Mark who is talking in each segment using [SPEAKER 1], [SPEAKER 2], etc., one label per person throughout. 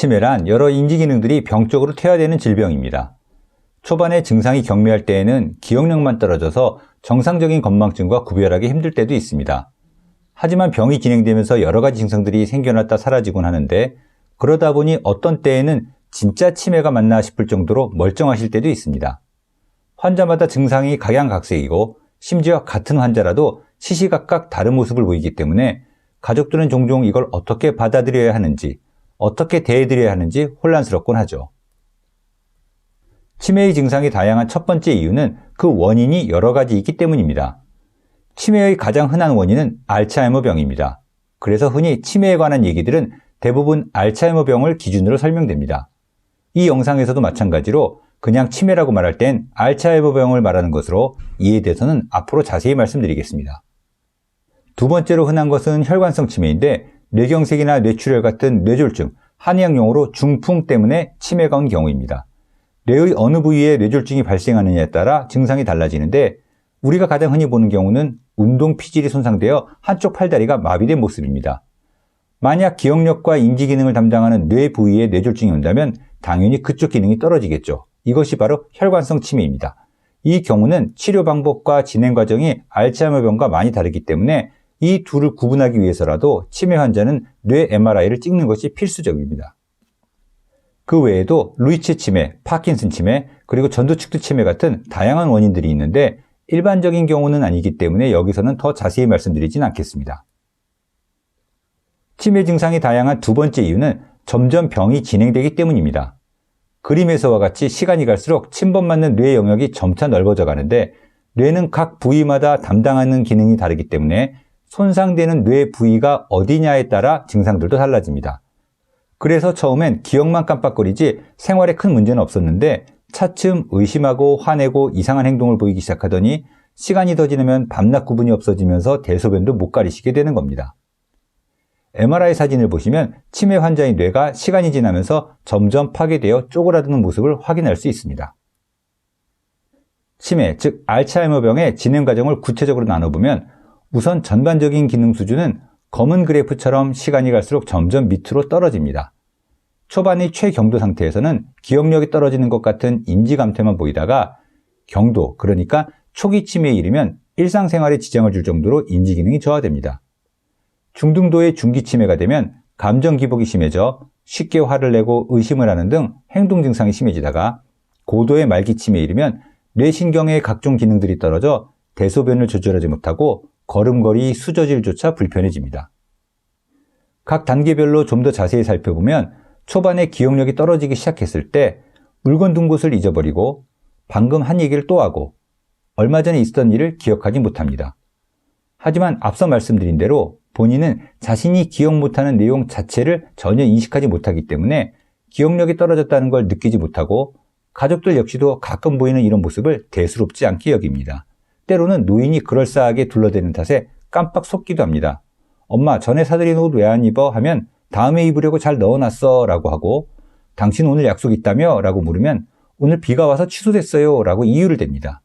[SPEAKER 1] 치매란 여러 인지 기능들이 병적으로 퇴화되는 질병입니다. 초반에 증상이 경미할 때에는 기억력만 떨어져서 정상적인 건망증과 구별하기 힘들 때도 있습니다. 하지만 병이 진행되면서 여러 가지 증상들이 생겨났다 사라지곤 하는데 그러다 보니 어떤 때에는 진짜 치매가 맞나 싶을 정도로 멀쩡하실 때도 있습니다. 환자마다 증상이 각양각색이고 심지어 같은 환자라도 시시각각 다른 모습을 보이기 때문에 가족들은 종종 이걸 어떻게 받아들여야 하는지, 어떻게 대해드려야 하는지 혼란스럽곤 하죠. 치매의 증상이 다양한 첫 번째 이유는 그 원인이 여러 가지 있기 때문입니다. 치매의 가장 흔한 원인은 알츠하이머 병입니다. 그래서 흔히 치매에 관한 얘기들은 대부분 알츠하이머 병을 기준으로 설명됩니다. 이 영상에서도 마찬가지로 그냥 치매라고 말할 땐 알츠하이머 병을 말하는 것으로 이에 대해서는 앞으로 자세히 말씀드리겠습니다. 두 번째로 흔한 것은 혈관성 치매인데 뇌경색이나 뇌출혈 같은 뇌졸중, 한의학 용어로 중풍 때문에 치매가 온 경우입니다. 뇌의 어느 부위에 뇌졸중이 발생하느냐에 따라 증상이 달라지는데 우리가 가장 흔히 보는 경우는 운동 피질이 손상되어 한쪽 팔다리가 마비된 모습입니다. 만약 기억력과 인지 기능을 담당하는 뇌 부위에 뇌졸중이 온다면 당연히 그쪽 기능이 떨어지겠죠. 이것이 바로 혈관성 치매입니다. 이 경우는 치료 방법과 진행 과정이 알츠하이머병과 많이 다르기 때문에 이 둘을 구분하기 위해서라도 치매 환자는 뇌 MRI를 찍는 것이 필수적입니다. 그 외에도 루이치 치매, 파킨슨 치매, 그리고 전두축두 치매 같은 다양한 원인들이 있는데 일반적인 경우는 아니기 때문에 여기서는 더 자세히 말씀드리진 않겠습니다. 치매 증상이 다양한 두 번째 이유는 점점 병이 진행되기 때문입니다. 그림에서와 같이 시간이 갈수록 침범맞는 뇌 영역이 점차 넓어져 가는데 뇌는 각 부위마다 담당하는 기능이 다르기 때문에 손상되는 뇌 부위가 어디냐에 따라 증상들도 달라집니다. 그래서 처음엔 기억만 깜빡거리지 생활에 큰 문제는 없었는데 차츰 의심하고 화내고 이상한 행동을 보이기 시작하더니 시간이 더 지나면 밤낮 구분이 없어지면서 대소변도 못 가리시게 되는 겁니다. MRI 사진을 보시면 치매 환자의 뇌가 시간이 지나면서 점점 파괴되어 쪼그라드는 모습을 확인할 수 있습니다. 치매, 즉 알츠하이머병의 진행 과정을 구체적으로 나눠보면 우선 전반적인 기능 수준은 검은 그래프처럼 시간이 갈수록 점점 밑으로 떨어집니다. 초반의 최경도 상태에서는 기억력이 떨어지는 것 같은 인지감퇴만 보이다가 경도, 그러니까 초기 치매에 이르면 일상생활에 지장을 줄 정도로 인지 기능이 저하됩니다. 중등도의 중기 치매가 되면 감정 기복이 심해져 쉽게 화를 내고 의심을 하는 등 행동 증상이 심해지다가 고도의 말기 치매에 이르면 뇌신경의 각종 기능들이 떨어져 대소변을 조절하지 못하고 걸음걸이 수저질조차 불편해집니다. 각 단계별로 좀 더 자세히 살펴보면 초반에 기억력이 떨어지기 시작했을 때 물건 둔 곳을 잊어버리고 방금 한 얘기를 또 하고 얼마 전에 있었던 일을 기억하지 못합니다. 하지만 앞서 말씀드린 대로 본인은 자신이 기억 못하는 내용 자체를 전혀 인식하지 못하기 때문에 기억력이 떨어졌다는 걸 느끼지 못하고 가족들 역시도 가끔 보이는 이런 모습을 대수롭지 않게 여깁니다. 때로는 노인이 그럴싸하게 둘러대는 탓에 깜빡 속기도 합니다. 엄마, 전에 사드린 옷 왜 안 입어? 하면 다음에 입으려고 잘 넣어놨어. 라고 하고, 당신 오늘 약속 있다며? 라고 물으면 오늘 비가 와서 취소됐어요. 라고 이유를 댑니다.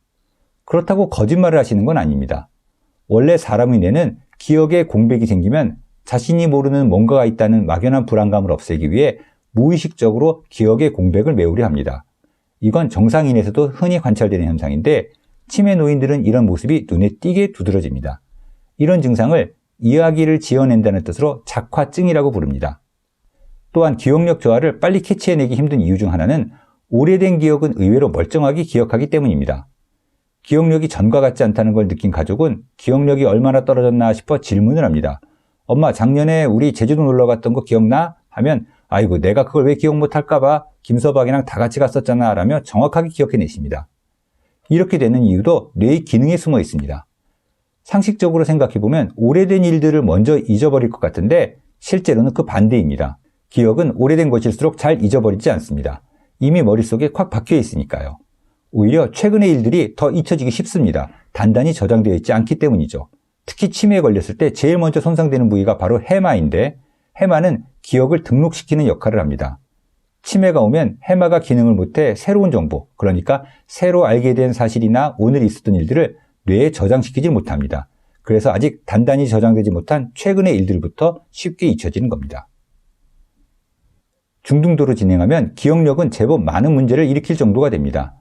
[SPEAKER 1] 그렇다고 거짓말을 하시는 건 아닙니다. 원래 사람의 뇌는 기억에 공백이 생기면 자신이 모르는 뭔가가 있다는 막연한 불안감을 없애기 위해 무의식적으로 기억의 공백을 메우려 합니다. 이건 정상인에서도 흔히 관찰되는 현상인데 치매 노인들은 이런 모습이 눈에 띄게 두드러집니다. 이런 증상을 이야기를 지어낸다는 뜻으로 작화증이라고 부릅니다. 또한 기억력 저하를 빨리 캐치해내기 힘든 이유 중 하나는 오래된 기억은 의외로 멀쩡하게 기억하기 때문입니다. 기억력이 전과 같지 않다는 걸 느낀 가족은 기억력이 얼마나 떨어졌나 싶어 질문을 합니다. 엄마, 작년에 우리 제주도 놀러 갔던 거 기억나? 하면, 아이고, 내가 그걸 왜 기억 못할까봐 김서박이랑 다 같이 갔었잖아. 라며 정확하게 기억해내십니다. 이렇게 되는 이유도 뇌의 기능에 숨어 있습니다. 상식적으로 생각해보면 오래된 일들을 먼저 잊어버릴 것 같은데 실제로는 그 반대입니다. 기억은 오래된 것일수록 잘 잊어버리지 않습니다. 이미 머릿속에 콱 박혀 있으니까요. 오히려 최근의 일들이 더 잊혀지기 쉽습니다. 단단히 저장되어 있지 않기 때문이죠. 특히 치매에 걸렸을 때 제일 먼저 손상되는 부위가 바로 해마인데 해마는 기억을 등록시키는 역할을 합니다. 치매가 오면 해마가 기능을 못해 새로운 정보, 그러니까 새로 알게 된 사실이나 오늘 있었던 일들을 뇌에 저장시키지 못합니다. 그래서 아직 단단히 저장되지 못한 최근의 일들부터 쉽게 잊혀지는 겁니다. 중등도로 진행하면 기억력은 제법 많은 문제를 일으킬 정도가 됩니다.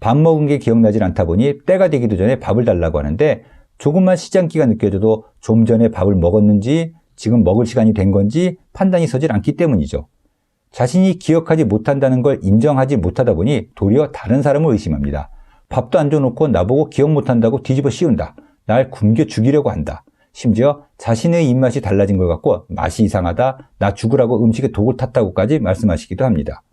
[SPEAKER 1] 밥 먹은 게 기억나질 않다 보니 때가 되기도 전에 밥을 달라고 하는데 조금만 시장기가 느껴져도 좀 전에 밥을 먹었는지 지금 먹을 시간이 된 건지 판단이 서질 않기 때문이죠. 자신이 기억하지 못한다는 걸 인정하지 못하다 보니 도리어 다른 사람을 의심합니다. 밥도 안 줘놓고 나보고 기억 못한다고 뒤집어 씌운다. 날 굶겨 죽이려고 한다. 심지어 자신의 입맛이 달라진 걸 갖고 맛이 이상하다, 나 죽으라고 음식에 독을 탔다고까지 말씀하시기도 합니다.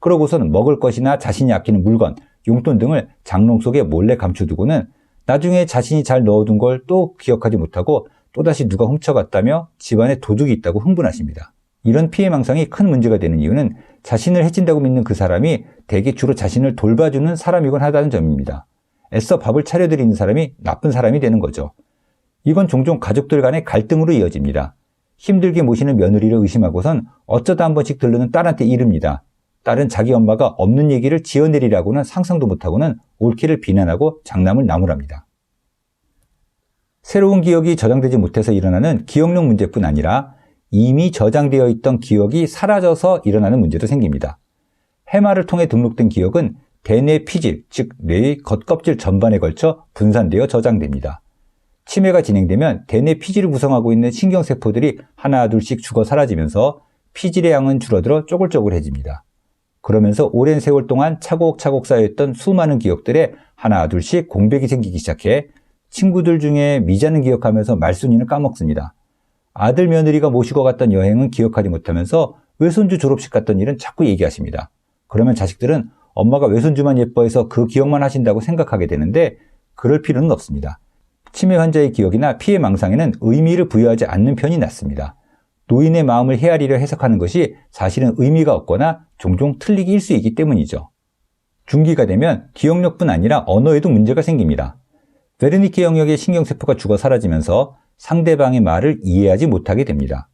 [SPEAKER 1] 그러고서는 먹을 것이나 자신이 아끼는 물건, 용돈 등을 장롱 속에 몰래 감춰두고는 나중에 자신이 잘 넣어둔 걸 또 기억하지 못하고 또다시 누가 훔쳐갔다며 집안에 도둑이 있다고 흥분하십니다. 이런 피해망상이 큰 문제가 되는 이유는 자신을 해친다고 믿는 그 사람이 대개 주로 자신을 돌봐주는 사람이곤 하다는 점입니다. 애써 밥을 차려드리는 사람이 나쁜 사람이 되는 거죠. 이건 종종 가족들 간의 갈등으로 이어집니다. 힘들게 모시는 며느리를 의심하고선 어쩌다 한 번씩 들르는 딸한테 이릅니다. 딸은 자기 엄마가 없는 얘기를 지어내리라고는 상상도 못하고는 옳기를 비난하고 장남을 나무랍니다. 새로운 기억이 저장되지 못해서 일어나는 기억력 문제뿐 아니라 이미 저장되어 있던 기억이 사라져서 일어나는 문제도 생깁니다. 해마를 통해 등록된 기억은 대뇌 피질, 즉 뇌의 겉껍질 전반에 걸쳐 분산되어 저장됩니다. 치매가 진행되면 대뇌 피질을 구성하고 있는 신경세포들이 하나 둘씩 죽어 사라지면서 피질의 양은 줄어들어 쪼글쪼글해집니다. 그러면서 오랜 세월 동안 차곡차곡 쌓여있던 수많은 기억들에 하나 둘씩 공백이 생기기 시작해 친구들 중에 미자는 기억하면서 말순이는 까먹습니다. 아들 며느리가 모시고 갔던 여행은 기억하지 못하면서 외손주 졸업식 갔던 일은 자꾸 얘기하십니다. 그러면 자식들은 엄마가 외손주만 예뻐해서 그 기억만 하신다고 생각하게 되는데 그럴 필요는 없습니다. 치매 환자의 기억이나 피해 망상에는 의미를 부여하지 않는 편이 낫습니다. 노인의 마음을 헤아리려 해석하는 것이 사실은 의미가 없거나 종종 틀리기 일수이기 때문이죠. 중기가 되면 기억력뿐 아니라 언어에도 문제가 생깁니다. 베르니케 영역의 신경세포가 죽어 사라지면서 상대방의 말을 이해하지 못하게 됩니다.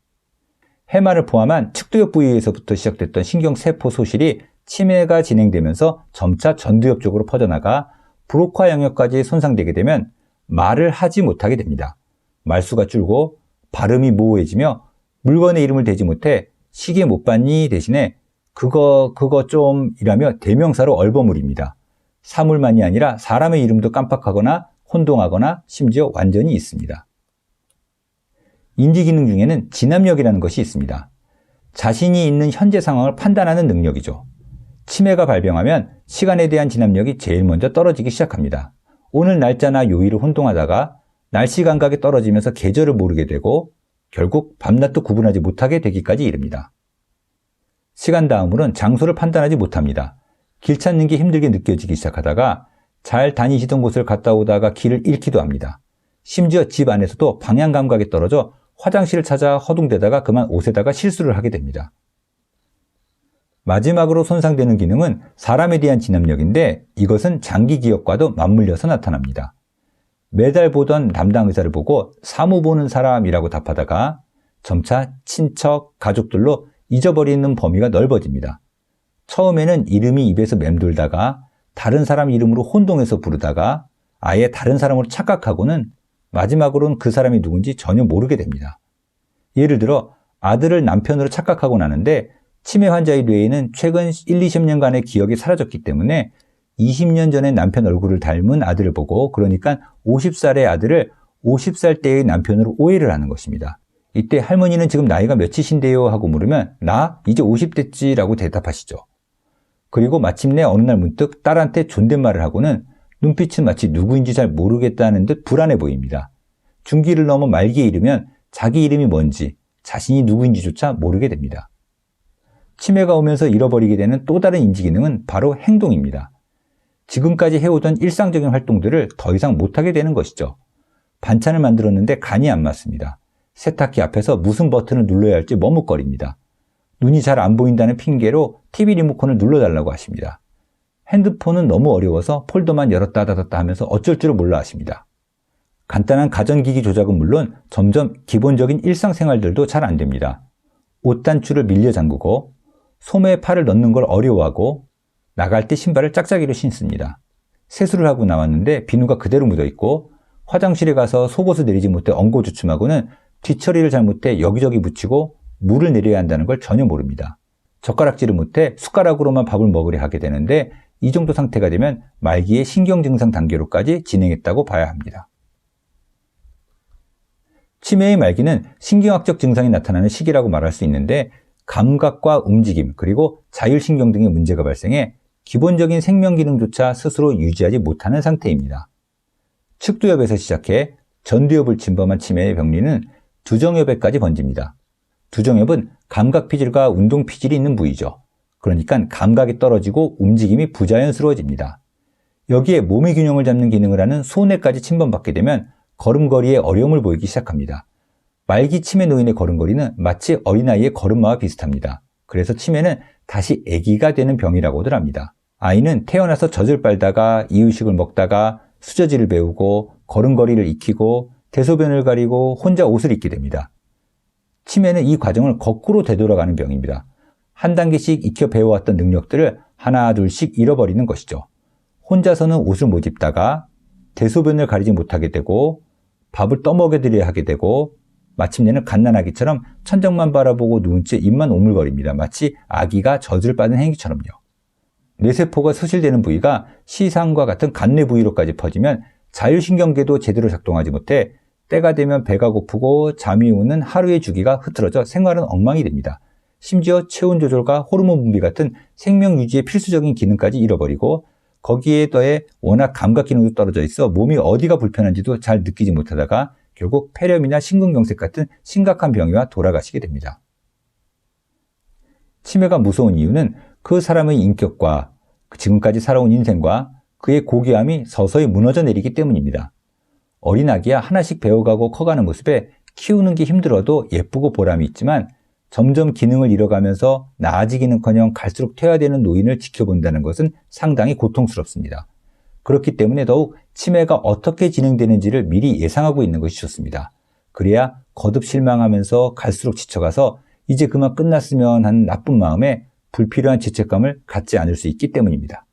[SPEAKER 1] 해마를 포함한 측두엽 부위에서부터 시작됐던 신경세포 소실이 치매가 진행되면서 점차 전두엽 쪽으로 퍼져나가 브로카 영역까지 손상되게 되면 말을 하지 못하게 됩니다. 말수가 줄고 발음이 모호해지며 물건의 이름을 대지 못해 시계 못 봤니 대신에 그거 그거 좀 이라며 대명사로 얼버무립니다. 사물만이 아니라 사람의 이름도 깜빡하거나 혼동하거나 심지어 완전히 있습니다. 인지 기능 중에는 진압력이라는 것이 있습니다. 자신이 있는 현재 상황을 판단하는 능력이죠. 치매가 발병하면 시간에 대한 진압력이 제일 먼저 떨어지기 시작합니다. 오늘 날짜나 요일을 혼동하다가 날씨 감각이 떨어지면서 계절을 모르게 되고 결국 밤낮도 구분하지 못하게 되기까지 이릅니다. 시간 다음으론 장소를 판단하지 못합니다. 길 찾는 게 힘들게 느껴지기 시작하다가 잘 다니시던 곳을 갔다 오다가 길을 잃기도 합니다. 심지어 집 안에서도 방향 감각이 떨어져 화장실을 찾아 허둥대다가 그만 옷에다가 실수를 하게 됩니다. 마지막으로 손상되는 기능은 사람에 대한 진압력인데 이것은 장기 기억과도 맞물려서 나타납니다. 매달 보던 담당 의사를 보고 사무 보는 사람이라고 답하다가 점차 친척, 가족들로 잊어버리는 범위가 넓어집니다. 처음에는 이름이 입에서 맴돌다가 다른 사람 이름으로 혼동해서 부르다가 아예 다른 사람으로 착각하고는 마지막으로는 그 사람이 누군지 전혀 모르게 됩니다. 예를 들어 아들을 남편으로 착각하고 나는데 치매 환자의 뇌에는 최근 1, 20년간의 기억이 사라졌기 때문에 20년 전에 남편 얼굴을 닮은 아들을 보고 그러니까 50살의 아들을 50살 때의 남편으로 오해를 하는 것입니다. 이때 할머니는 지금 나이가 몇이신데요? 하고 물으면 나 이제 50됐지라고 대답하시죠. 그리고 마침내 어느 날 문득 딸한테 존댓말을 하고는 눈빛은 마치 누구인지 잘 모르겠다는 듯 불안해 보입니다. 중기를 넘어 말기에 이르면 자기 이름이 뭔지 자신이 누구인지조차 모르게 됩니다. 치매가 오면서 잃어버리게 되는 또 다른 인지 기능은 바로 행동입니다. 지금까지 해오던 일상적인 활동들을 더 이상 못하게 되는 것이죠. 반찬을 만들었는데 간이 안 맞습니다. 세탁기 앞에서 무슨 버튼을 눌러야 할지 머뭇거립니다. 눈이 잘 안 보인다는 핑계로 TV 리모컨을 눌러달라고 하십니다. 핸드폰은 너무 어려워서 폴더만 열었다 닫았다 하면서 어쩔 줄을 몰라 하십니다. 간단한 가전기기 조작은 물론 점점 기본적인 일상생활들도 잘 안 됩니다. 옷 단추를 밀려 잠그고 소매에 팔을 넣는 걸 어려워하고 나갈 때 신발을 짝짝이로 신습니다. 세수를 하고 나왔는데 비누가 그대로 묻어 있고 화장실에 가서 속옷을 내리지 못해 엉거주춤하고는 뒤처리를 잘못해 여기저기 묻히고 물을 내려야 한다는 걸 전혀 모릅니다. 젓가락질을 못해 숟가락으로만 밥을 먹으려 하게 되는데 이 정도 상태가 되면 말기의 신경 증상 단계로까지 진행했다고 봐야 합니다. 치매의 말기는 신경학적 증상이 나타나는 시기라고 말할 수 있는데 감각과 움직임 그리고 자율신경 등의 문제가 발생해 기본적인 생명 기능조차 스스로 유지하지 못하는 상태입니다. 측두엽에서 시작해 전두엽을 침범한 치매의 병리는 두정엽에까지 번집니다. 두정엽은 감각 피질과 운동 피질이 있는 부위죠. 그러니까 감각이 떨어지고 움직임이 부자연스러워집니다. 여기에 몸의 균형을 잡는 기능을 하는 소뇌까지 침범받게 되면 걸음걸이에 어려움을 보이기 시작합니다. 말기 치매 노인의 걸음걸이는 마치 어린아이의 걸음마와 비슷합니다. 그래서 치매는 다시 아기가 되는 병이라고들 합니다. 아이는 태어나서 젖을 빨다가 이유식을 먹다가 수저질을 배우고 걸음걸이를 익히고 대소변을 가리고 혼자 옷을 입게 됩니다. 치매는 이 과정을 거꾸로 되돌아가는 병입니다. 한 단계씩 익혀 배워왔던 능력들을 하나 둘씩 잃어버리는 것이죠. 혼자서는 옷을 못 입다가 대소변을 가리지 못하게 되고 밥을 떠먹여드려야 하게 되고 마침내는 갓난아기처럼 천장만 바라보고 누운 채 입만 오물거립니다. 마치 아기가 젖을 빠는 행위처럼요. 뇌세포가 소실되는 부위가 시상과 같은 간뇌 부위로까지 퍼지면 자율신경계도 제대로 작동하지 못해 때가 되면 배가 고프고 잠이 오는 하루의 주기가 흐트러져 생활은 엉망이 됩니다. 심지어 체온 조절과 호르몬 분비 같은 생명 유지의 필수적인 기능까지 잃어버리고 거기에 더해 워낙 감각 기능도 떨어져 있어 몸이 어디가 불편한지도 잘 느끼지 못하다가 결국 폐렴이나 심근경색 같은 심각한 병이와 돌아가시게 됩니다. 치매가 무서운 이유는 그 사람의 인격과 지금까지 살아온 인생과 그의 고귀함이 서서히 무너져 내리기 때문입니다. 어린 아기야 하나씩 배워가고 커가는 모습에 키우는 게 힘들어도 예쁘고 보람이 있지만 점점 기능을 잃어가면서 나아지기는커녕 갈수록 퇴화되는 노인을 지켜본다는 것은 상당히 고통스럽습니다. 그렇기 때문에 더욱 치매가 어떻게 진행되는지를 미리 예상하고 있는 것이 좋습니다. 그래야 거듭 실망하면서 갈수록 지쳐가서 이제 그만 끝났으면 하는 나쁜 마음에 불필요한 죄책감을 갖지 않을 수 있기 때문입니다.